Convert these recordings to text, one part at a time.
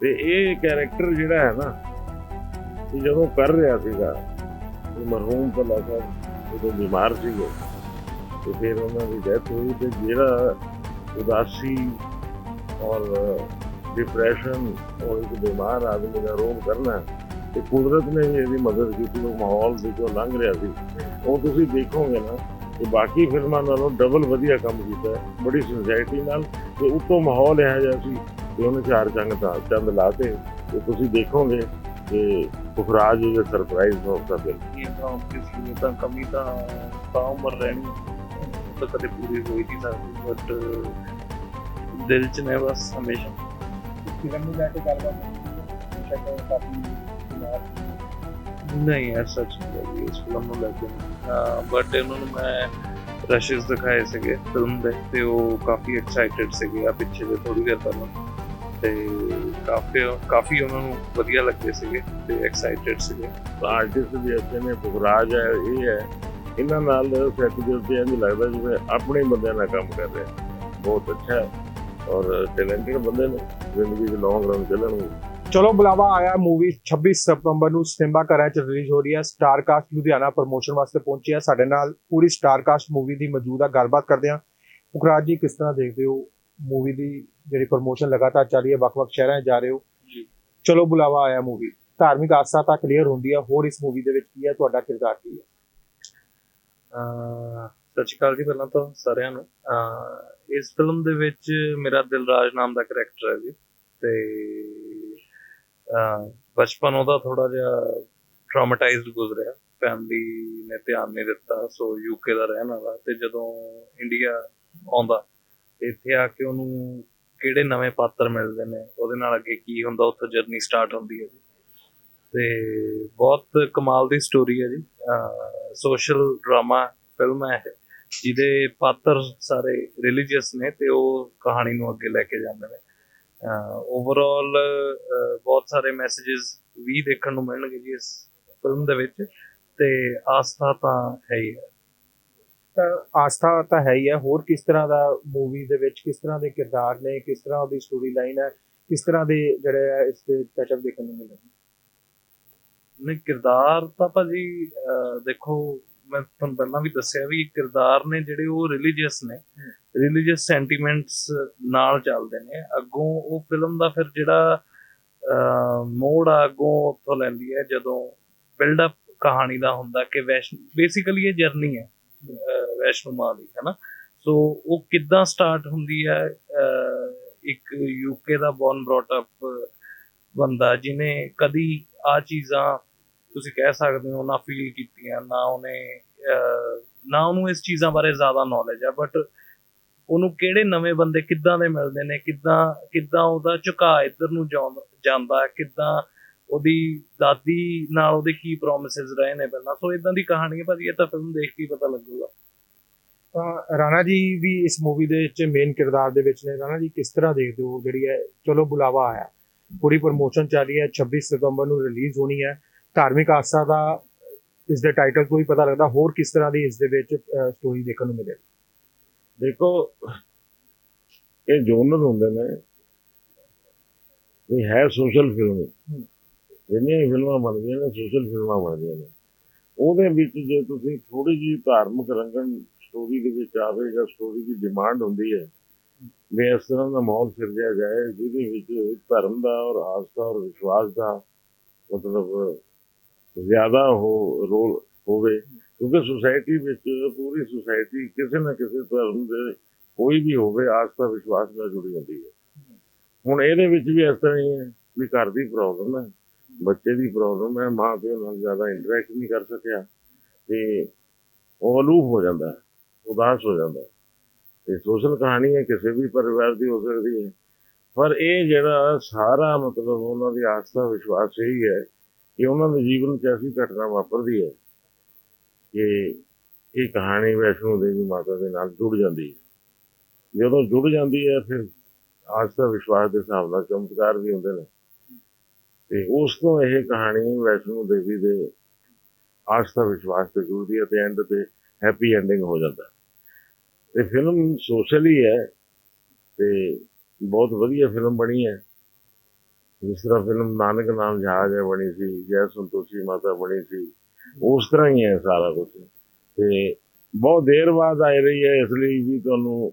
ਤੇ ਇਹ ਕੈਰੈਕਟਰ ਜਿਹੜਾ ਹੈ ਨਾ, ਇਹ ਜਦੋਂ ਕਰ ਰਿਹਾ ਸੀਗਾ, ਇਹ ਮਰਹੂਮ ਭੱਲਾ ਸਾਹਿਬ ਜਦੋਂ ਬਿਮਾਰ ਸੀਗੇ, ਤੇ ਫਿਰ ਉਹਨਾਂ ਦੀ ਡੈਥ ਹੋਈ ਤੇ ਜਿਹੜਾ ਉਦਾਸੀ ਔਰ ਡਿਪਰੈਸ਼ਨ ਔਰ ਇੱਕ ਬਿਮਾਰ ਆਦਮੀ ਦਾ ਰੋਲ ਕਰਨਾ, ਤੇ ਕੁਦਰਤ ਨੇ ਵੀ ਇਹਦੀ ਮਦਦ ਕੀਤੀ, ਉਹ ਮਾਹੌਲ ਵਿੱਚੋਂ ਲੰਘ ਰਿਹਾ ਸੀ। ਉਹ ਤੁਸੀਂ ਦੇਖੋਗੇ ਨਾ ਕਿ ਬਾਕੀ ਫਿਲਮਾਂ ਨਾਲੋਂ ਡਬਲ ਵਧੀਆ ਕੰਮ ਕੀਤਾ, ਬੜੀ ਸਿੰਸੀਅਰਿਟੀ ਨਾਲ, ਤੇ ਉੱਤੋਂ ਮਾਹੌਲ ਇਹੋ ਜਿਹਾ ਸੀ ਕਿ ਉਹਨੇ ਚਾਰ ਚੰਗ ਦਾ ਚੰਦ ਲਾਤੇ ਤੇ ਤੁਸੀਂ ਦੇਖੋਗੇ ਕਿ ਪੁਖਰਾਜ ਦੇ ਸਰਪ੍ਰਾਈਜ਼ ਹੋ ਦਾ ਬਿਲ ਇਹ ਤਾਂ ਕਿਸੇ ਨੂੰ ਤਾਂ ਕਮੀ ਤਾਂ ਤਾਂ ਉਮਰ ਰਹਿਣੀ ਉਹ ਤਾਂ ਕਦੇ ਪੂਰੀ ਹੋਈ ਨਹੀਂ ਸਕਦੀ ਬਟ ਦਿਲ ਚ ਨੇ ਬਸ ਹਮੇਸ਼ਾ। ਫਿਲਮ ਨੂੰ ਲੈ ਕੇ ਗੱਲਬਾਤ ਹੋਈ ਹੈ ਸ਼ਾਇਦ ਕਾਫੀ ਬਿਮਾਰ ਨਹੀਂ ਐਸਾ ਸੱਚ ਨਹੀਂ ਇਸ ਫਿਲਮ ਨੂੰ ਲੈ ਕੇ। ਬਟ ਉਹਨਾਂ ਨੂੰ ਮੈਂ ਰਸ਼ਸ ਦਿਖਾਏ ਸੀਗੇ ਫਿਲਮ ਦੇ ਤੇ ਉਹ ਕਾਫੀ ਐਕਸਾਈਟਿਡ ਸੀਗੇ ਆ ਪਿੱਛੇ ਜੇ ਥੋੜੀ ਦੇਰ ਪਹਿਲਾਂ। ਤੇ ਕਾਫੀ ਕਾਫੀ ਉਹਨਾਂ ਨੂੰ ਵਧੀਆ ਲੱਗੇ ਸੀਗੇ ਤੇ ਐਕਸਾਈਟਿਡ ਸੀਗੇ। ਆਰਟਿਸਟ ਵੀ ਅੱਛੇ ਨੇ ਪੁਖਰਾਜ ਹੈ ਇਹ ਹੈ। ਇਹਨਾਂ ਨਾਲ ਸੈੱਟ ਦੇ ਉੱਤੇ ਇੰਝ ਲੱਗਦਾ ਜਿਵੇਂ ਆਪਣੇ ਬੰਦਿਆਂ ਨਾਲ ਕੰਮ ਕਰ ਰਿਹਾ। ਬਹੁਤ ਅੱਛਾ ਹੈ ਔਰ ਟੈਲੈਂਟਡ ਬੰਦੇ ਨੇ ਜ਼ਿੰਦਗੀ ਦੇ ਲੌਂਗ ਰਨ ਚੱਲਣਗੇ ਚਲੋ ਬੁਲਾਵਾ ਆਇਆ ਮੂਵੀ 26 ਸਤੰਬਰ ਨੂੰ ਸਿਨੇਮਾ ਘਰਾਂ 'ਚ ਰਿਲੀਜ਼ ਹੋ ਰਹੀ ਹੈ। ਸਟਾਰ ਕਾਸਟ ਲੁਧਿਆਣਾ ਪ੍ਰੋਮੋਸ਼ਨ ਵਾਸਤੇ ਪਹੁੰਚੀ ਹੈ ਸਾਡੇ ਨਾਲ ਪੂਰੀ ਸਟਾਰ ਕਾਸਟ ਮੂਵੀ ਦੀ ਮੌਜੂਦਾ ਗੱਲਬਾਤ ਕਰਦੇ ਹਾਂ। ਪੁਖਰਾਜ ਜੀ ਕਿਸ ਤਰ੍ਹਾਂ ਦੇਖਦੇ ਹੋ ਮੂਵੀ ਦੀ ਜਿਹੜੀ ਪ੍ਰੋਮੋਸ਼ਨ ਲਗਾਤਾਰ ਚੱਲ ਰਹੀ ਹੈ ਵੱਖ-ਵੱਖ ਸ਼ਹਿਰਾਂ 'ਚ ਜਾ ਰਹੇ ਹੋ। ਜੀ। ਚਲੋ ਬੁਲਾਵਾ ਆਇਆ ਮੂਵੀ ਧਾਰਮਿਕ ਆਸਥਾ ਤਾਂ ਕਲੀਅਰ ਹੁੰਦੀ ਹੈ ਹੋਰ ਇਸ ਮੂਵੀ ਦੇ ਵਿੱਚ ਕੀ ਹੈ ਤੁਹਾਡਾ ਕਿਰਦਾਰ ਕੀ ਹੈ? ਸਤਿ ਸ਼੍ਰੀ ਅਕਾਲ ਜੀ ਪਹਿਲਾਂ ਤਾਂ ਸਾਰਿਆਂ ਨੂੰ। ਇਸ ਫਿਲਮ ਦੇ ਵਿੱਚ ਮੇਰਾ ਦਿਲਰਾਜ ਨਾਮ ਦਾ ਕਰੈਕਟਰ ਹੈ ਜੀ। ਤੇ ਬਚਪਨ ਉਹਦਾ ਥੋੜਾ ਜਿਹਾ ਟਰਾਮਾਟਾਈਜ਼ਡ ਗੁਜ਼ਰਿਆ। ਫੈਮਿਲੀ ਨੇ ਧਿਆਨ ਨਹੀਂ ਦਿੱਤਾ ਸੋ ਯੂਕੇ ਦਾ ਰਹਿਣ ਵਾਲਾ। ਤੇ ਜਦੋਂ ਇੰਡੀਆ ਆਉਂਦਾ ਇੱਥੇ ਆ ਕੇ ਉਹਨੂੰ ਕਿਹੜੇ ਨਵੇਂ ਪਾਤਰ ਮਿਲਦੇ ਨੇ, ਉਹਦੇ ਨਾਲ ਅੱਗੇ ਕੀ ਹੁੰਦਾ, ਉੱਥੋਂ ਜਰਨੀ ਸਟਾਰਟ ਹੁੰਦੀ ਹੈ ਜੀ। ਤੇ ਬਹੁਤ ਕਮਾਲ ਦੀ ਸਟੋਰੀ ਹੈ ਜੀ। ਸੋਸ਼ਲ ਡਰਾਮਾ ਫਿਲਮ ਹੈ ਜਿਹਦੇ ਪਾਤਰ ਸਾਰੇ ਰਿਲੀਜੀਅਸ ਨੇ ਤੇ ਉਹ ਕਹਾਣੀ ਨੂੰ ਅੱਗੇ ਲੈ ਕੇ ਜਾਂਦੇ ਨੇ। ਓਵਰਆਲ ਬਹੁਤ ਸਾਰੇ ਮੈਸੇजेस ਵੀ ਦੇਖਣ ਨੂੰ ਮਿਲਣਗੇ ਜੀ ਇਸ ਫਿਲਮ ਦੇ ਵਿੱਚ, ਤੇ ਆਸਥਾ ਤਾਂ ਹੈ ਹੀ ਹੈ। ਤਾਂ ਆਸਥਾ ਤਾਂ ਹੈ ਹੀ ਹੈ ਹੋਰ ਕਿਸ ਤਰ੍ਹਾਂ ਦਾ ਮੂਵੀ ਦੇ ਵਿੱਚ ਕਿਸ ਤਰ੍ਹਾਂ ਦੇ ਕਿਰਦਾਰ ਨੇ ਕਿਸ ਤਰ੍ਹਾਂ ਉਹਦੀ ਸਟੋਰੀ ਲਾਈਨ ਹੈ ਕਿਸ ਤਰ੍ਹਾਂ ਦੇ ਜਿਹੜੇ ਹੈ ਇਸ ਦੇ ਪੈਟਅਪ ਦੇਖਣ ਨੂੰ ਮਿਲਣਗੇ ਨਹੀਂ ਕਿਰਦਾਰ ਤਾਂ ਭਾਜੀ ਦੇਖੋ ਮੈਂ ਤੁਹਾਨੂੰ ਪਹਿਲਾਂ ਵੀ ਦੱਸਿਆ ਵੀ ਕਿਰਦਾਰ ਨੇ ਜਿਹੜੇ ਉਹ ਰਿਲੀਜੀਅਸ ਨੇ ਰਿਲੀਜੀਅਸ ਸੈਂਟੀਮੈਂਟਸ ਨਾਲ ਚੱਲਦੇ ਨੇ। ਅੱਗੋਂ ਉਹ ਫਿਲਮ ਦਾ ਫਿਰ ਜਿਹੜਾ ਮੋੜ ਆ ਅੱਗੋਂ ਉੱਥੋਂ ਲੈਂਦੀ ਹੈ ਜਦੋਂ ਬਿਲਡ ਅਪ ਕਹਾਣੀ ਦਾ ਹੁੰਦਾ ਕਿ ਵੈਸ਼ਨੂ ਬੇਸਿਕਲੀ ਇਹ ਜਰਨੀ ਹੈ। ਵੈਸ਼ਨੂ ਮਾਂ ਦੀ ਹੈਨਾ ਸੋ ਉਹ ਕਿੱਦਾਂ ਸਟਾਰਟ ਹੁੰਦੀ ਹੈ? ਇੱਕ ਯੂਕੇ ਦਾ ਬੌਰਨ ਬ੍ਰੌਟ ਅਪ ਬੰਦਾ ਜਿਹਨੇ ਕਦੀ ਆ ਚੀਜ਼ਾਂ ਤੁਸੀਂ ਕਹਿ ਸਕਦੇ ਹੋ ਨਾ ਫੀਲ ਕੀਤੀਆਂ, ਨਾ ਉਹਨੇ ਨਾ ਉਹਨੂੰ ਇਸ ਚੀਜ਼ਾਂ ਬਾਰੇ ਜ਼ਿਆਦਾ ਨੌਲੇਜ ਹੈ ਬਟ ਉਹਨੂੰ ਕਿਹੜੇ ਨਵੇਂ ਬੰਦੇ ਕਿੱਦਾਂ ਦੇ ਮਿਲਦੇ ਨੇ, ਕਿੱਦਾਂ ਕਿੱਦਾਂ ਉਹਦਾ ਝੁਕਾਅ ਇੱਧਰ ਨੂੰ ਜਾਂਦਾ ਕਿੱਦਾਂ ਉਹਦੀ ਦਾਦੀ ਨਾਲ ਉਹਦੇ ਕੀ ਪ੍ਰੋਮਿਸਸ ਰਹੇ ਨੇ ਪਹਿਲਾਂ? ਸੋ ਇਦਾਂ ਦੀ ਕਹਾਣੀ ਹੈ, ਭਾਜੀ, ਇਹ ਤਾਂ ਫਿਲਮ ਦੇਖ ਕੇ ਪਤਾ ਲੱਗੂਗਾ। ਤਾਂ ਰਾਣਾ ਜੀ ਵੀ ਇਸ ਮੂਵੀ ਦੇ ਵਿੱਚ ਮੇਨ ਕਿਰਦਾਰ ਦੇ ਵਿੱਚ ਨੇ। ਰਾਣਾ ਜੀ ਕਿਸ ਤਰ੍ਹਾਂ ਦੇਖਦੇ ਹੋ? ਜਿਹੜੀ ਹੈ ਚਲੋ ਬੁਲਾਵਾ ਆਇਆ। ਪੂਰੀ ਪ੍ਰੋਮੋਸ਼ਨ ਚੱਲ ਰਹੀ ਹੈ। 26 ਸਤੰਬਰ ਨੂੰ ਰਿਲੀਜ਼ ਹੋਣੀ ਹੈ। ਧਾਰਮਿਕ ਆਸਥਾ ਦਾ ਇਸ ਦੇ ਟਾਈਟਲ ਤੋਂ ਹੀ ਪਤਾ ਲੱਗਦਾ। ਹੋਰ ਕਿਸ ਤਰ੍ਹਾਂ ਦੀ ਇਸ ਦੇ ਵਿੱਚ ਸਟੋਰੀ ਦੇਖਣ ਨੂੰ ਮਿਲੇ? ਦੇਖੋ ਇਹ ਜੋਨਰ ਹੁੰਦੇ ਨੇ ਇਹ ਹੈ ਸੋਸ਼ਲ ਫਿਲਮ ਜਿੰਨੀਆਂ ਫਿਲਮਾਂ ਬਣਦੀਆਂ ਨੇ ਸੋਸ਼ਲ ਫਿਲਮਾਂ ਬਣਦੀਆਂ ਨੇ। ਉਹਦੇ ਵਿੱਚ ਜੇ ਤੁਸੀਂ ਥੋੜੀ ਜਿਹੀ ਧਾਰਮਿਕ ਰੰਗਨ ਸਟੋਰੀ ਦੇ ਵਿੱਚ ਆਵੇ ਜਾਂ ਸਟੋਰੀ ਦੀ ਡਿਮਾਂਡ ਹੁੰਦੀ ਹੈ ਵੀ ਇਸ ਤਰ੍ਹਾਂ ਦਾ ਮਾਹੌਲ ਸਿਰਜਿਆ ਜਾਏ ਜਿਹਦੇ ਵਿੱਚ ਧਰਮ ਦਾ ਔਰ ਆਸਥਾ ਔਰ ਵਿਸ਼ਵਾਸ ਦਾ ਮਤਲਬ ਜ਼ਿਆਦਾ ਹੋ ਰੋਲ ਹੋਵੇ ਕਿਉਂਕਿ ਸੁਸਾਇਟੀ ਵਿੱਚ ਪੂਰੀ ਸੁਸਾਇਟੀ ਕਿਸੇ ਨਾ ਕਿਸੇ ਧਰਮ ਦੇ ਕੋਈ ਵੀ ਹੋਵੇ ਆਸਥਾ ਵਿਸ਼ਵਾਸ ਨਾਲ ਜੁੜੀ ਹੁੰਦੀ ਹੈ। ਹੁਣ ਇਹਦੇ ਵਿੱਚ ਵੀ ਇਸ ਤਰ੍ਹਾਂ ਹੀ ਹੈ ਵੀ ਘਰ ਦੀ ਪ੍ਰੋਬਲਮ ਹੈ ਬੱਚੇ ਦੀ ਪ੍ਰੋਬਲਮ ਹੈ ਮਾਂ ਪਿਓ ਨਾਲ ਜ਼ਿਆਦਾ ਇੰਟਰੈਕਟ ਨਹੀਂ ਕਰ ਸਕਿਆ ਤੇ ਉਹ ਅਲੂਪ ਹੋ ਜਾਂਦਾ ਹੈ, ਉਦਾਸ ਹੋ ਜਾਂਦਾ ਹੈ। ਸੋਸ਼ਲ ਕਹਾਣੀ ਹੈ, ਕਿਸੇ ਵੀ ਪਰਿਵਾਰ ਦੀ ਹੋ ਸਕਦੀ ਹੈ ਪਰ ਇਹ ਜਿਹੜਾ ਸਾਰਾ ਮਤਲਬ ਉਹਨਾਂ ਦੀ ਆਸਥਾ ਵਿਸ਼ਵਾਸ ਇਹੀ ਹੈ ਕਿ ਉਹਨਾਂ ਦੇ ਜੀਵਨ 'ਚ ਐਸੀ ਘਟਨਾ ਵਾਪਰਦੀ ਹੈ ਕਿ ਇਹ ਕਹਾਣੀ ਵੈਸ਼ਨੋ ਦੇਵੀ ਮਾਤਾ ਦੇ ਨਾਲ ਜੁੜ ਜਾਂਦੀ ਹੈ ਜਦੋਂ ਜੁੜ ਜਾਂਦੀ ਹੈ, ਫਿਰ ਆਸਥਾ ਵਿਸ਼ਵਾਸ ਦੇ ਹਿਸਾਬ ਨਾਲ ਚਮਤਕਾਰ ਵੀ ਹੁੰਦੇ ਨੇ ਤੇ ਉਸ ਤੋਂ ਇਹ ਕਹਾਣੀ ਵੈਸ਼ਨੋ ਦੇਵੀ ਦੇ ਆਸਥਾ ਵਿਸ਼ਵਾਸ ਤੇ ਜੁੜਦੀ ਹੈ ਤੇ ਐਂਡ ਤੇ ਹੈਪੀ ਐਂਡਿੰਗ ਹੋ ਜਾਂਦਾ ਹੈ। ਤੇ ਫਿਲਮ ਸੋਸ਼ਲੀ ਹੈ ਤੇ ਬਹੁਤ ਵਧੀਆ ਫਿਲਮ ਬਣੀ ਹੈ। ਜਿਸ ਤਰ੍ਹਾਂ ਫਿਲਮ ਨਾਨਕ ਨਾਮ ਜਹਾਜ਼ ਹੈ ਬਣੀ ਸੀ, ਜੈ ਸੰਤੋਸ਼ੀ ਮਾਤਾ ਬਣੀ ਸੀ, ਉਸ ਤਰ੍ਹਾਂ ਹੀ ਹੈ ਸਾਰਾ ਕੁਝ ਤੇ ਬਹੁਤ ਦੇਰ ਬਾਅਦ ਆ ਰਹੀ ਹੈ, ਇਸ ਲਈ ਵੀ ਤੁਹਾਨੂੰ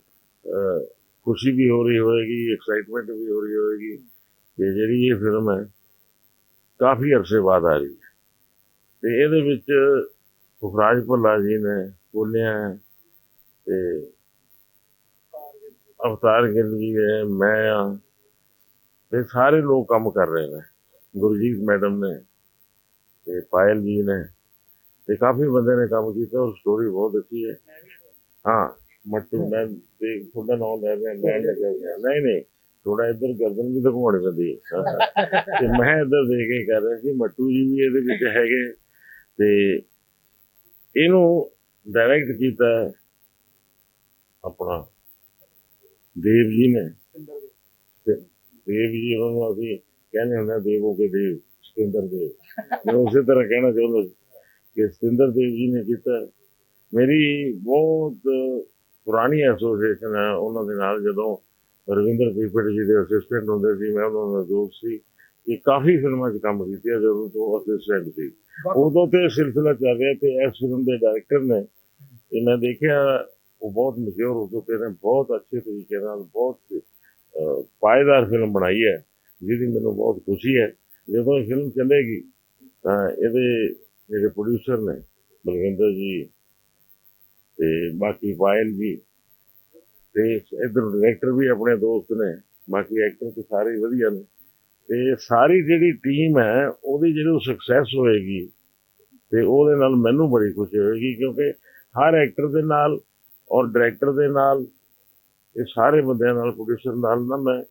ਖੁਸ਼ੀ ਵੀ ਹੋ ਰਹੀ ਹੋਏਗੀ ਐਕਸਾਈਟਮੈਂਟ ਵੀ ਹੋ ਰਹੀ ਹੋਏਗੀ ਕਿ ਜਿਹੜੀ ਇਹ ਫਿਲਮ ਹੈ, ਕਾਫੀ ਅਰਸੇ ਬਾਅਦ ਆ ਰਹੀ ਹੈ। ਤੇ ਇਹਦੇ ਵਿੱਚ ਸੁਖਰਾਜ ਭੱਲਾ ਜੀ ਨੇ ਬੋਲਿਆ ਹੈ ਤੇ ਅਵਤਾਰ ਗਿੱਲ ਜੀ ਹੈ, ਮੈਂ ਆ ਤੇ ਸਾਰੇ ਲੋਕ ਕੰਮ ਕਰ ਰਹੇ ਨੇ, ਗੁਰਜੀਤ ਮੈਡਮ ਨੇ ਤੇ ਪਾਇਲ ਜੀ ਨੇ ਤੇ ਕਾਫੀ ਬੰਦੇ ਨੇ ਕੰਮ ਕੀਤਾ ਔਰ ਸਟੋਰੀ ਬਹੁਤ ਅੱਛੀ ਹੈ ਹਾਂ, ਮੱਟੂ ਮੈਂ ਤੇ ਤੁਹਾਡਾ ਨਾਮ ਲੈ ਰਿਹਾ ਮੈਂ ਲੱਗਿਆ ਹੋਇਆ। ਨਹੀਂ ਨਹੀਂ ਥੋੜਾ ਇੱਧਰ ਗਰਦਨ ਵੀ ਦਿਖਾਉਣੀ ਪੈਂਦੀ ਹੈ ਤੇ ਮੈਂ ਇੱਧਰ ਦੇਖ ਕੇ ਕਰ ਰਿਹਾ ਸੀ ਮੱਟੂ ਜੀ ਵੀ ਇਹਦੇ ਵਿੱਚ ਹੈਗੇ ਤੇ ਇਹਨੂੰ ਡਾਇਰੈਕਟ ਕੀਤਾ ਆਪਣਾ ਦੇਵ ਜੀ ਨੇ। ਤੇ ਦੇਵ ਜੀ ਉਹਨਾਂ ਨੂੰ ਅਸੀਂ ਕਹਿੰਦੇ ਹੁੰਦੇ ਆ ਦੇਵੋ ਕੇ ਦੇਵ ਸਤਿੰਦਰ ਦੇਵ। ਮੈਂ ਉਸੇ ਤਰ੍ਹਾਂ ਕਹਿਣਾ ਚਾਹੁੰਦਾ ਕਿ ਸਤਿੰਦਰ ਦੇਵ ਜੀ ਨੇ ਕੀਤਾ। ਮੇਰੀ ਬਹੁਤ ਪੁਰਾਣੀ ਐਸੋਸੀਏਸ਼ਨ ਹੈ। ਉਹਨਾਂ ਦੇ ਨਾਲ ਜਦੋਂ ਰਵਿੰਦਰ ਪੀਪੜ ਜੀ ਦੇ ਅਸਿਸਟੈਂਟ ਹੁੰਦੇ ਸੀ ਮੈਂ ਉਹਨਾਂ ਦਾ ਦੋਸਤ ਸੀ। ਇਹ ਕਾਫੀ ਫਿਲਮਾਂ 'ਚ ਕੰਮ ਕੀਤੇ ਜਦੋਂ ਤੋਂ ਅਸਿਸਟੈਂਟ ਸੀ। ਉਦੋਂ ਤੇ ਸਿਲਸਿਲਾ ਚੱਲ ਰਿਹਾ ਤੇ ਇਸ ਫਿਲਮ ਦੇ ਡਾਇਰੈਕਟਰ ਨੇ ਮੈਂ ਦੇਖਿਆ ਉਹ ਬਹੁਤ ਮਸ਼ਹੂਰ ਹੋ ਚੁੱਕੇ ਨੇ ਬਹੁਤ ਅੱਛੇ ਤਰੀਕੇ ਨਾਲ ਬਹੁਤ ਅਹ, ਪਾਏਦਾਰ ਫਿਲਮ ਬਣਾਈ ਹੈ ਜਿਹਦੀ ਮੈਨੂੰ ਬਹੁਤ ਖੁਸ਼ੀ ਹੈ। ਜਦੋਂ ਇਹ ਫਿਲਮ ਚੱਲੇਗੀ ਤਾਂ ਇਹਦੇ ਜਿਹੜੇ ਪ੍ਰੋਡਿਊਸਰ ਨੇ ਬਲਵਿੰਦਰ ਜੀ ਤੇ ਬਾਕੀ ਪਾਇਲ ਜੀ ਤੇ ਇਧਰ ਡਾਇਰੈਕਟਰ ਵੀ ਆਪਣੇ ਦੋਸਤ ਨੇ ਬਾਕੀ ਐਕਟਰ ਤੇ ਸਾਰੇ ਵਧੀਆ ਨੇ। ਤੇ ਸਾਰੀ ਜਿਹੜੀ ਟੀਮ ਹੈ ਉਹਦੀ ਜਿਹੜੀ ਸਕਸੈਸ ਹੋਏਗੀ ਤੇ ਉਹਦੇ ਨਾਲ ਮੈਨੂੰ ਬੜੀ ਖੁਸ਼ੀ ਹੋਏਗੀ ਕਿਉਂਕਿ ਹਰ ਐਕਟਰ ਦੇ ਨਾਲ ਔਰ ਡਾਇਰੈਕਟਰ ਦੇ ਨਾਲ, ਇਹ ਸਾਰੇ ਬੰਦਿਆਂ ਨਾਲ ਪ੍ਰੋਡਿਊਸਰ ਨਾਲ ਨਾ ਮੈਂ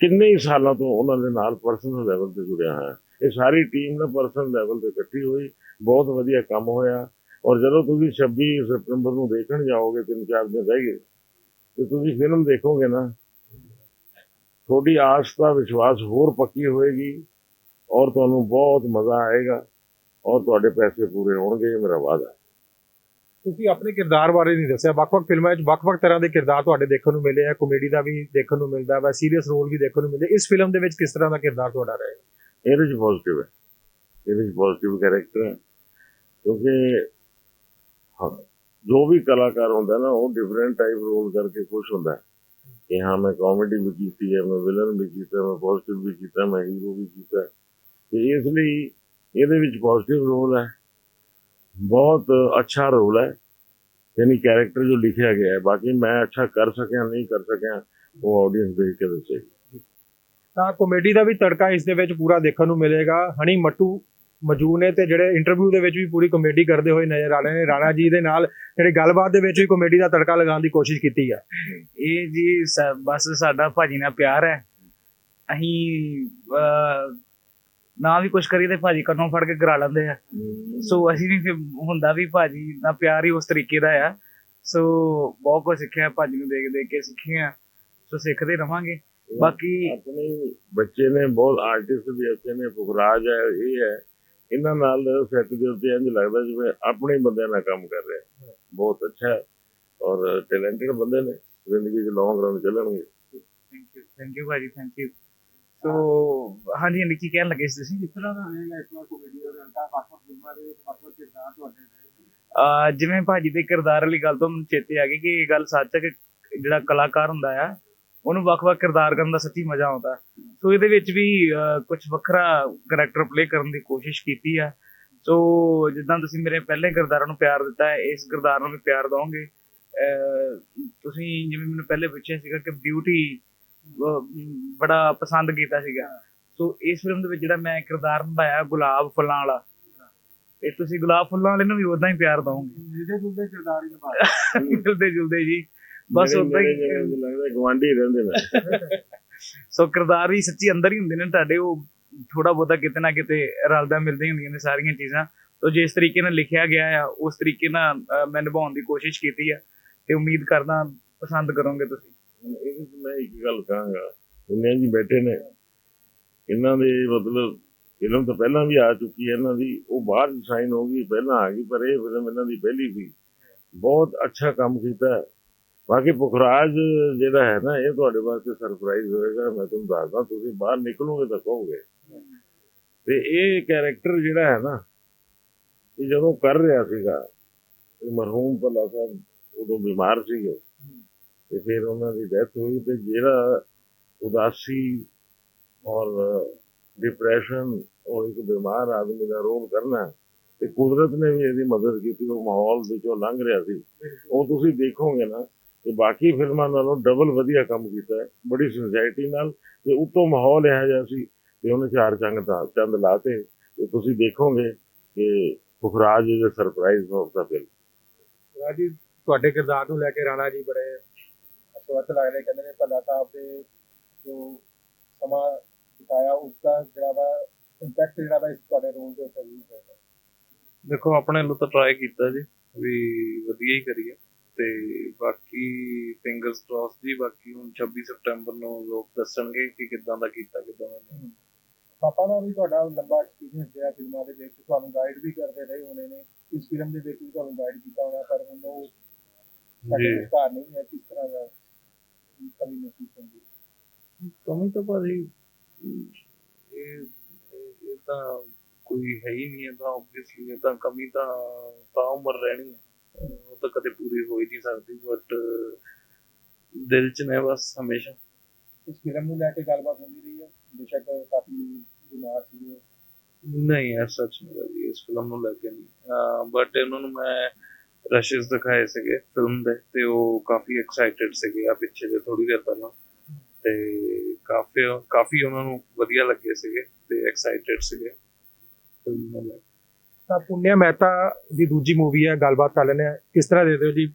ਕਿੰਨੇ ਹੀ ਸਾਲਾਂ ਤੋਂ ਉਹਨਾਂ ਦੇ ਨਾਲ ਪਰਸਨਲ ਲੈਵਲ ਤੇ ਜੁੜਿਆ ਹਾਂ ਇਹ ਸਾਰੀ ਟੀਮ ਨਾ ਪਰਸਨਲ ਲੈਵਲ ਤੇ ਇਕੱਠੀ ਹੋਈ, ਬਹੁਤ ਵਧੀਆ ਕੰਮ ਹੋਇਆ। ਔਰ ਜਦੋਂ ਤੁਸੀਂ 26 ਸਤੰਬਰ ਨੂੰ ਦੇਖਣ ਜਾਓਗੇ, ਤਿੰਨ ਚਾਰ ਦਿਨ ਰਹਿ ਗਏ, ਤੇ ਤੁਸੀਂ ਫਿਲਮ ਦੇਖੋਗੇ ਨਾ, ਤੁਹਾਡੀ ਆਸ ਦਾ ਵਿਸ਼ਵਾਸ ਹੋਰ ਪੱਕੀ ਹੋਏਗੀ ਔਰ ਤੁਹਾਨੂੰ ਬਹੁਤ ਮਜ਼ਾ ਆਏਗਾ ਔਰ ਤੁਹਾਡੇ ਪੈਸੇ ਪੂਰੇ ਹੋਣਗੇ, ਇਹ ਮੇਰਾ ਵਾਅਦਾ ਹੈ। ਤੁਸੀਂ ਆਪਣੇ ਕਿਰਦਾਰ ਬਾਰੇ ਨਹੀਂ ਦੱਸਿਆ। ਵੱਖ-ਵੱਖ ਫਿਲਮਾਂ ਵਿੱਚ ਵੱਖ-ਵੱਖ ਤਰ੍ਹਾਂ ਦੇ ਕਿਰਦਾਰ ਤੁਹਾਡੇ ਦੇਖਣ ਨੂੰ ਮਿਲੇ ਆ ਕਾਮੇਡੀ ਦਾ ਵੀ ਦੇਖਣ ਨੂੰ ਮਿਲਦਾ ਵਾ ਸੀਰੀਅਸ ਰੋਲ ਵੀ ਦੇਖਣ ਨੂੰ ਮਿਲਦੇ ਇਸ ਫਿਲਮ ਦੇ ਵਿੱਚ ਕਿਸ ਤਰ੍ਹਾਂ ਦਾ ਕਿਰਦਾਰ ਤੁਹਾਡਾ ਰਹੇਗਾ ਇਹਦੇ ਚ ਪੋਜ਼ਿਟਿਵ ਹੈ। ਇਹਦੇ ਚ ਪੋਜ਼ਿਟਿਵ ਕੈਰੈਕਟਰ ਹੈ। ਕਿਉਂਕਿ ਹਾਂ, ਜੋ ਵੀ ਕਲਾਕਾਰ ਹੁੰਦਾ ਨਾ ਉਹ ਡਿਫਰੈਂਟ ਟਾਈਪ ਰੋਲ ਕਰਕੇ ਖੁਸ਼ ਹੁੰਦਾ ਕਿ ਹਾਂ ਮੈਂ ਕਾਮੇਡੀ ਵੀ ਕੀਤੀ ਹੈ ਮੈਂ ਵਿਲਨ ਵੀ ਕੀਤਾ ਮੈਂ ਪੋਜ਼ਿਟਿਵ ਵੀ ਕੀਤਾ ਮੈਂ ਹੀਰੋ ਵੀ ਕੀਤਾ। ਤੇ ਇਸ ਲਈ ਇਹਦੇ ਵਿੱਚ ਪੋਜ਼ਿਟਿਵ ਰੋਲ ਹੈ। ਬਹੁਤ ਅੱਛਾ ਰੋਲ ਹੈ। ਯਾਨੀ ਕੈਰੈਕਟਰ ਜੋ ਲਿਖਿਆ ਗਿਆ ਹੈ। ਬਾਕੀ ਮੈਂ ਅੱਛਾ ਕਰ ਸਕਿਆ ਨਹੀਂ ਕਰ ਸਕਿਆ ਉਹ ਆਡੀਅנס ਦੇਖ ਕੇ ਦੱਸੇਗੀ ਤਾਂ ਕਾਮੇਡੀ ਦਾ ਵੀ ਤੜਕਾ ਇਸ ਦੇ ਵਿੱਚ ਪੂਰਾ ਦੇਖਣ ਨੂੰ ਮਿਲੇਗਾ। ਹਣੀ ਮੱਟੂ ਮਜੂ ਨੇ ਤੇ ਜਿਹੜੇ ਇੰਟਰਵਿਊ ਦੇ ਵਿੱਚ ਵੀ ਪੂਰੀ ਕਾਮੇਡੀ ਕਰਦੇ ਹੋਏ ਨਜ਼ਰ ਆ ਰਹੇ ਨੇ। ਰਾਣਾ ਜੀ ਦੇ ਨਾਲ ਜਿਹੜੇ ਗੱਲਬਾਤ ਦੇ ਵਿੱਚ ਵੀ ਕਾਮੇਡੀ ਦਾ ਤੜਕਾ ਲਗਾਉਣ ਦੀ ਕੋਸ਼ਿਸ਼ ਕੀਤੀ ਹੈ ਇਹ ਜੀ ਬਸ ਸਾਡਾ ਭਾਜੀ ਨਾਲ ਪਿਆਰ ਹੈ। ਅਸੀਂ ਅਹ, ਨਾ ਵੀ ਕੁਝ ਕਰੀਏ ਤੇ ਭਾਜੀ ਕੰਨੋਂ ਫੜ ਕੇ ਕਰਾ ਲੈਂਦੇ ਆ। ਸੋ ਅਸੀਂ ਵੀ ਫਿਰ ਹੁੰਦਾ ਵੀ ਭਾਜੀ ਨਾਲ ਪਿਆਰ ਹੀ ਉਸ ਤਰੀਕੇ ਦਾ ਆ। ਸੋ ਬਹੁਤ ਕੁਝ ਸਿੱਖਿਆ ਭਾਜੀ ਨੂੰ ਦੇਖ ਦੇਖ ਕੇ ਸਿੱਖੇ ਆ। ਸੋ ਸਿੱਖਦੇ ਰਵਾਂਗੇ। ਬਾਕੀ ਆਪਣੇ ਬੱਚੇ ਨੇ ਬਹੁਤ ਆਰਟਿਸਟ ਵੀ ਅੱਛੇ ਨੇ ਫੁਕਰਾਜ ਹੈ ਇਹ ਹੈ। ਇਹਨਾਂ ਨਾਲ ਸੈੱਟ ਦੇ ਉੱਤੇ ਇੰਝ ਲੱਗਦਾ ਜਿਵੇਂ ਆਪਣੇ ਬੰਦਿਆਂ ਨਾਲ ਕੰਮ ਕਰ ਰਿਹਾ। ਬਹੁਤ ਅੱਛਾ ਔਰ ਟੈਲੈਂਟਡ ਬੰਦੇ ਨੇ। ਜ਼ਿੰਦਗੀ 'ਚ ਲੌਂਗ ਰਨ ਚੱਲਣਗੇ। ਥੈਂਕ ਯੂ ਥੈਂਕ ਯੂ ਭਾਜੀ ਥੈਂਕ ਯੂ ਸੋ ਹਾਂਜੀ ਹਾਂਜੀ ਕੀ ਕਹਿਣ ਲੱਗੇ ਸੀ ਤੁਸੀਂ? ਕਿਸ ਤਰ੍ਹਾਂ ਦਾ ਰਹੇਗਾ ਇਸ ਵਾਰ ਕਾਮੇਡੀ ਦਾ ਤੜਕਾ ਵੱਖ-ਵੱਖ ਫਿਲਮਾਂ ਦੇ ਵਿੱਚ ਵੱਖ-ਵੱਖ ਕਿਰਦਾਰ ਤੁਹਾਡੇ ਅਹ ਜਿਵੇਂ ਭਾਜੀ ਦੇ ਕਿਰਦਾਰ ਵਾਲੀ ਗੱਲ ਤੋਂ ਮੈਨੂੰ ਚੇਤੇ ਆ ਗਈ ਕਿ ਇਹ ਗੱਲ ਸੱਚ ਹੈ ਕਿ ਜਿਹੜਾ ਕਲਾਕਾਰ ਹੁੰਦਾ ਆ ਉਹਨੂੰ ਵੱਖ-ਵੱਖ ਕਿਰਦਾਰ ਕਰਨ ਦਾ ਸੱਚੀ ਮਜ਼ਾ ਆਉਂਦਾ। ਸੋ ਇਹਦੇ ਵਿੱਚ ਵੀ ਕੁਝ ਵੱਖਰਾ ਕਰੈਕਟਰ ਪਲੇ ਕਰਨ ਦੀ ਕੋਸ਼ਿਸ਼ ਕੀਤੀ ਆ। ਸੋ ਜਿੱਦਾਂ ਤੁਸੀਂ ਮੇਰੇ ਪਹਿਲੇ ਕਿਰਦਾਰਾਂ ਨੂੰ ਪਿਆਰ ਦਿੱਤਾ ਹੈ ਇਸ ਕਿਰਦਾਰ ਨੂੰ ਵੀ ਪਿਆਰ ਦਿਓਗੇ ਤੁਸੀਂ ਜਿਵੇਂ ਮੈਨੂੰ ਪਹਿਲੇ ਪੁੱਛਿਆ ਸੀਗਾ ਕਿ ਬਿਊਟੀ ਬੜਾ ਪਸੰਦ ਕੀਤਾ ਸੀਗਾ। ਸੋ ਇਸ ਫਿਲਮ ਦੇ ਵਿੱਚ ਜਿਹੜਾ ਮੈਂ ਕਿਰਦਾਰ ਨਿਭਾਇਆ ਗੁਲਾਬ ਫੁੱਲਾਂ ਵਾਲਾ ਤੇ ਤੁਸੀਂ ਗੁਲਾਬ ਫੁੱਲਾਂ ਵਾਲੇ ਨੂੰ ਵੀ ਉਦਾਂ ਹੀ ਪਿਆਰ ਦਿਓਗੇ ਮਿਲਦੇ ਜੁਲਦੇ ਕਿਰਦਾਰ ਹੀ ਨਿਭਾ ਮਿਲਦੇ ਜੁਲਦੇ ਜੀ। ਬਸ ਉਦਾਂ ਹੀ ਲੱਗਦਾ ਗਵਾਂਢੀ ਰਹਿੰਦੇ ਨੇ। ਸੋ ਕਿਰਦਾਰ ਵੀ ਸੱਚੀ ਅੰਦਰ ਹੀ ਹੁੰਦੇ ਨੇ ਤੁਹਾਡੇ ਉਹ ਥੋੜਾ ਬਹੁਤਾ ਕਿਤੇ ਨਾ ਕਿਤੇ ਰਲਦਾ ਮਿਲਦੇ ਹੁੰਦੀਆਂ ਨੇ ਸਾਰੀਆਂ ਚੀਜ਼ਾਂ। ਤੋ ਜਿਸ ਤਰੀਕੇ ਨਾਲ ਲਿਖਿਆ ਗਿਆ ਆ ਉਸ ਤਰੀਕੇ ਨਾਲ ਮੈਂ ਨਿਭਾਉਣ ਦੀ ਕੋਸ਼ਿਸ਼ ਕੀਤੀ ਆ ਤੇ ਉਮੀਦ ਕਰਦਾ ਪਸੰਦ ਕਰੋਗੇ ਤੁਸੀਂ। ਹੁਣ ਮੈਂ ਇੱਕ ਗੱਲ ਕਹਾਂਗਾ ਦੁਨੀਆ ਜੀ ਬੈਠੇ ਨੇ। ਇਹਨਾਂ ਦੇ ਮਤਲਬ ਫਿਲਮ ਤਾਂ ਪਹਿਲਾਂ ਵੀ ਆ ਚੁੱਕੀ ਹੈ, ਇਹਨਾਂ ਦੀ ਉਹ ਬਾਹਰ ਸਾਈਨ ਹੋ ਗਈ, ਪਹਿਲਾਂ ਆ ਗਈ, ਪਰ ਇਹ ਫਿਲਮ ਇਹਨਾਂ ਦੀ ਪਹਿਲੀ ਸੀ। ਬਹੁਤ ਅੱਛਾ ਕੰਮ ਕੀਤਾ ਬਾਕੀ ਪੁਖਰਾਜ ਜਿਹੜਾ ਹੈ ਨਾ, ਇਹ ਤੁਹਾਡੇ ਵਾਸਤੇ ਸਰਪ੍ਰਾਈਜ਼ ਹੋਏਗਾ, ਮੈਂ ਤੁਹਾਨੂੰ ਦੱਸਦਾ, ਤੁਸੀਂ ਬਾਹਰ ਨਿਕਲੋਗੇ ਤਾਂ ਕਹੋਗੇ। ਤੇ ਇਹ ਕੈਰੈਕਟਰ ਜਿਹੜਾ ਹੈ ਨਾ, ਇਹ ਜਦੋਂ ਕਰ ਰਿਹਾ ਸੀਗਾ ਮਰਹੂਮ ਭੱਲਾ ਸਾਹਿਬ ਉਦੋਂ ਬਿਮਾਰ ਸੀਗੇ। ਤੇ ਫਿਰ ਉਹਨਾਂ ਦੀ ਡੈਥ ਹੋਈ ਤੇ ਜਿਹੜਾ ਉਦਾਸੀ ਔਰ ਡਿਪਰੈਸ਼ਨ ਔਰ ਇੱਕ ਬਿਮਾਰ ਆਦਮੀ ਦਾ ਰੋਲ ਕਰਨਾ ਤੇ ਕੁਦਰਤ ਨੇ ਵੀ ਇਹਦੀ ਮਦਦ ਕੀਤੀ, ਉਹ ਮਾਹੌਲ ਵਿੱਚੋਂ ਲੰਘ ਰਿਹਾ ਸੀ। ਉਹ ਤੁਸੀਂ ਦੇਖੋਗੇ ਨਾ ਕਿ ਬਾਕੀ ਫਿਲਮਾਂ ਨਾਲੋਂ ਡਬਲ ਵਧੀਆ ਕੰਮ ਕੀਤਾ ਹੈ, ਬੜੀ ਸਿੰਸੀਅਰਿਟੀ ਨਾਲ ਤੇ ਉੱਤੋਂ ਮਾਹੌਲ ਇਹੋ ਜਿਹਾ ਸੀ ਤੇ ਉਹਨੇ ਚਾਰ ਚੰਗ ਦਾ ਚੰਦ ਲਾਤੇ। ਤੇ ਤੁਸੀਂ ਦੇਖੋਗੇ ਕਿ ਪੁਖਰਾਜ ਦੇ ਸਰਪ੍ਰਾਈਜ਼ ਆਫ ਦਾ ਫਿਲਮ ਰਾਣਾ ਤੁਹਾਡੇ ਕਿਰਦਾਰ ਨੂੰ ਲੈ ਕੇ ਰਾਣਾ ਜੀ ਬੜੇ ਅਸਵਸਥ ਲੱਗ ਰਹੇ ਕਹਿੰਦੇ ਨੇ ਭੱਲਾ ਸਾਹਿਬ ਦੇ ਜੋ ਸਮਾਂ ਬਿਤਾਇਆ ਉਸ ਦਾ ਜਿਹੜਾ ਵਾ ਇੰਪੈਕਟ ਜਿਹੜਾ ਵਾ ਇਸ ਤੁਹਾਡੇ ਰੋਲ ਦੇ ਉੱਤੇ ਵੀ ਹੋਇਆ। ਦੇਖੋ ਆਪਣੇ ਵੱਲੋਂ ਤਾਂ ਟਰਾਈ ਕੀਤਾ ਜੀ ਵੀ ਵਧੀਆ ਹੀ ਕਰੀਏ। ਤੇ ਬਾਕੀ ਫਿੰਗਰਸ ਕ੍ਰਾਸ ਜੀ ਬਾਕੀ ਹੁਣ 26 ਸਤੰਬਰ ਨੂੰ ਲੋਕ ਦੱਸਣਗੇ ਕਿ ਕਿੱਦਾਂ ਦਾ ਕੀਤਾ ਕਿੱਦਾਂ ਦਾ ਨਹੀਂ। ਪਾਪਾ ਦਾ ਵੀ ਤੁਹਾਡਾ ਲੰਬਾ ਐਕਸਪੀਰੀਅੰਸ ਰਿਹਾ ਫਿਲਮਾਂ ਦੇ ਵਿੱਚ ਤੁਹਾਨੂੰ ਗਾਈਡ ਵੀ ਕਰਦੇ ਰਹੇ ਹੋਣੇ ਨੇ। ਇਸ ਫਿਲਮ ਦੇ ਵਿੱਚ ਵੀ ਤੁਹਾਨੂੰ ਗਾਈਡ ਕੀਤਾ ਹੋਣਾ ਪਰ ਹੁਣ ਉਹ ਸਾਡੇ ਜੀ ਵਿਚਕਾਰ ਨਹੀਂ ਹੈ ਕਿਸ ਤਰ੍ਹਾਂ ਦਾ। ਕਮੀ ਮਹਿਸੂਸ ਹੁੰਦੀ ਹੈ। ਕਮੀ ਤਾਂ ਭਾਜੀ ਇਹ ਤਾਂ ਕੋਈ ਹੈ ਹੀ ਨਹੀਂ ਤਾਂ ਆਬਵੀਅਸਲੀ ਇਹ ਤਾਂ ਕਮੀ ਤਾਂ ਤਾਂ ਉਮਰ ਰਹਿਣੀ ਹੈ। ਉਹ ਤਾਂ ਕਦੇ ਪੂਰੀ ਹੋ ਹੀ ਨਹੀਂ ਸਕਦੀ ਬਟ ਦਿਲ 'ਚ ਨੇ ਬਸ ਹਮੇਸ਼ਾ। ਇਸ ਫਿਲਮ ਨੂੰ ਲੈ ਕੇ ਗੱਲਬਾਤ ਹੁੰਦੀ ਰਹੀ ਹੈ? ਬੇਸ਼ੱਕ ਕਾਫੀ ਬਿਮਾਰ ਸੀ। ਨਹੀਂ ਐ ਸੱਚ ਨਹੀਂ ਇਸ ਫਿਲਮ ਨੂੰ ਲੈ ਕੇ ਨਹੀਂ। ਬਟ ਇਹਨਾਂ ਨੂੰ ਮੈਂ ਰਸ਼ਸ ਦਿਖਾਏ ਸੀਗੇ ਫਿਲਮ ਦੇ ਤੇ ਉਹ ਕਾਫੀ ਐਕਸਾਈਟਿਡ ਸੀਗੇ ਆ ਪਿੱਛੇ ਦੇ ਥੋੜੀ ਦੇਰ ਪਹਿਲਾਂ। ਤੇ ਕਾਫੀ ਕਾਫੀ ਉਹਨਾਂ ਨੂੰ ਵਧੀਆ ਲੱਗੇ ਸੀਗੇ ਤੇ ਐਕਸਾਈਟਿਡ ਸੀਗੇ ਫਿਲਮ ਨਾਲ ਤਾਂ ਪੁੰਨਿਆ ਮਹਿਤਾ ਦੀ ਦੂਜੀ ਮੂਵੀ ਹੈ ਗੱਲਬਾਤ ਕਰ ਲੈਣੇ ਕਿਸ ਤਰ੍ਹਾਂ ਦੇ ਦਿਓ ਜੀ?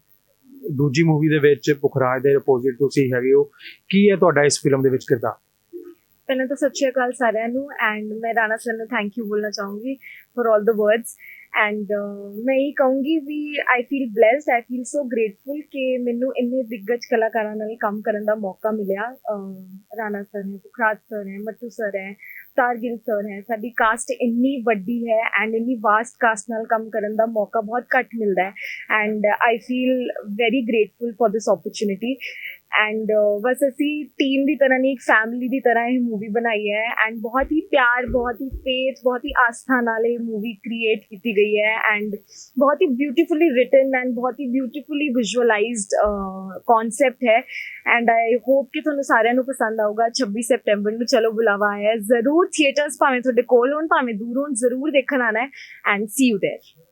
ਦੂਜੀ ਮੂਵੀ ਦੇ ਵਿੱਚ ਪੁਖਰਾਜ ਦੇ ਅਪੋਜ਼ਿਟ ਤੁਸੀਂ ਹੈਗੇ ਹੋ। ਕੀ ਹੈ ਤੁਹਾਡਾ ਇਸ ਫਿਲਮ ਦੇ ਵਿੱਚ ਕਿਰਦਾਰ? ਪਹਿਲਾਂ ਤਾਂ ਸੱਚੀ ਅਕਾਲ ਸਾਰਿਆਂ ਨੂੰ ਐਂਡ ਮੈਂ ਰਾਣਾ ਸਰ ਨੂੰ ਥੈਂਕ ਯੂ ਬੋਲਣਾ ਚਾਹੂੰਗੀ for all the words and uh, ਮੈਂ ਇਹ ਕਹੂੰਗੀ ਵੀ I feel bless I feel so grateful ਕਿ ਮੈਨੂੰ ਇੰਨੇ ਦਿੱਗਜ ਕਲਾਕਾਰਾਂ ਨਾਲ ਕੰਮ ਕਰਨ ਦਾ ਮੌਕਾ ਮਿਲਿਆ। ਰਾਣਾ ਸਰ ਨੇ, ਸੁਖਰਾਜ ਸਰ ਹੈ ਮੱਟੂ ਸਰ ਹੈ ਤਾਰਗਿਲ ਸਰ ਹੈ ਸਾਡੀ ਕਾਸਟ ਇੰਨੀ ਵੱਡੀ ਹੈ ਐਂਡ ਇੰਨੀ ਵਾਸਟ ਕਾਸਟ ਨਾਲ ਕੰਮ ਕਰਨ ਦਾ ਮੌਕਾ ਬਹੁਤ ਘੱਟ ਮਿਲਦਾ ਹੈ। And I feel very grateful for this opportunity and ਬਸ ਅਸੀਂ ਟੀਮ ਦੀ ਤਰ੍ਹਾਂ ਨਹੀਂ ਇੱਕ ਫੈਮਿਲੀ ਦੀ ਤਰ੍ਹਾਂ ਇਹ ਮੂਵੀ ਬਣਾਈ ਹੈ ਐਂਡ ਬਹੁਤ ਹੀ ਪਿਆਰ ਬਹੁਤ ਹੀ ਫੇਥ ਬਹੁਤ ਹੀ ਆਸਥਾ ਨਾਲ ਇਹ ਮੂਵੀ ਕ੍ਰੀਏਟ ਕੀਤੀ ਗਈ ਹੈ ਐਂਡ ਬਹੁਤ ਹੀ ਬਿਊਟੀਫੁਲੀ ਰਿਟਨ ਐਂਡ ਬਹੁਤ ਹੀ ਬਿਊਟੀਫੁਲੀ ਵਿਜ਼ੂਅਲਾਈਜ਼ਡ ਕਨਸੈਪਟ ਹੈ ਐਂਡ ਆਈ ਹੋਪ ਕਿ ਤੁਹਾਨੂੰ ਸਾਰਿਆਂ ਨੂੰ ਪਸੰਦ ਆਊਗਾ 26 ਸਤੰਬਰ ਨੂੰ ਚਲੋ ਬੁਲਾਵਾ ਆਇਆ ਹੈ ਜ਼ਰੂਰ ਥੀਏਟਰਸ ਭਾਵੇਂ ਤੁਹਾਡੇ ਕੋਲ ਹੋਣ ਭਾਵੇਂ ਦੂਰ ਹੋਣ ਜ਼ਰੂਰ ਦੇਖਣ ਆਣਾ ਹੈ ਐਂਡ ਸੀ ਯੂ देयर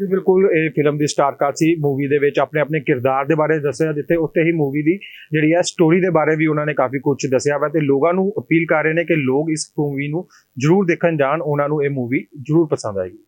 ਜੀ, ਬਿਲਕੁਲ, ਇਹ ਫਿਲਮ ਦੀ ਸਟਾਰ ਕਾਸਟ ਸੀ। ਮੂਵੀ ਦੇ ਵਿੱਚ ਆਪਣੇ ਆਪਣੇ ਕਿਰਦਾਰ ਦੇ ਬਾਰੇ ਦੱਸਿਆ, ਜਿੱਥੇ ਉੱਤੇ ਹੀ ਮੂਵੀ ਦੀ ਜਿਹੜੀ ਹੈ ਸਟੋਰੀ ਦੇ ਬਾਰੇ ਵੀ ਉਹਨਾਂ ਨੇ ਕਾਫੀ ਕੁਝ ਦੱਸਿਆ ਵਾ ਤੇ ਲੋਕਾਂ ਨੂੰ ਅਪੀਲ ਕਰ ਰਹੇ ਨੇ ਕਿ ਲੋਕ ਇਸ ਮੂਵੀ ਨੂੰ ਜਰੂਰ ਦੇਖਣ ਜਾਣ। ਉਹਨਾਂ ਨੂੰ ਇਹ ਮੂਵੀ ਜਰੂਰ ਪਸੰਦ ਆਏਗੀ।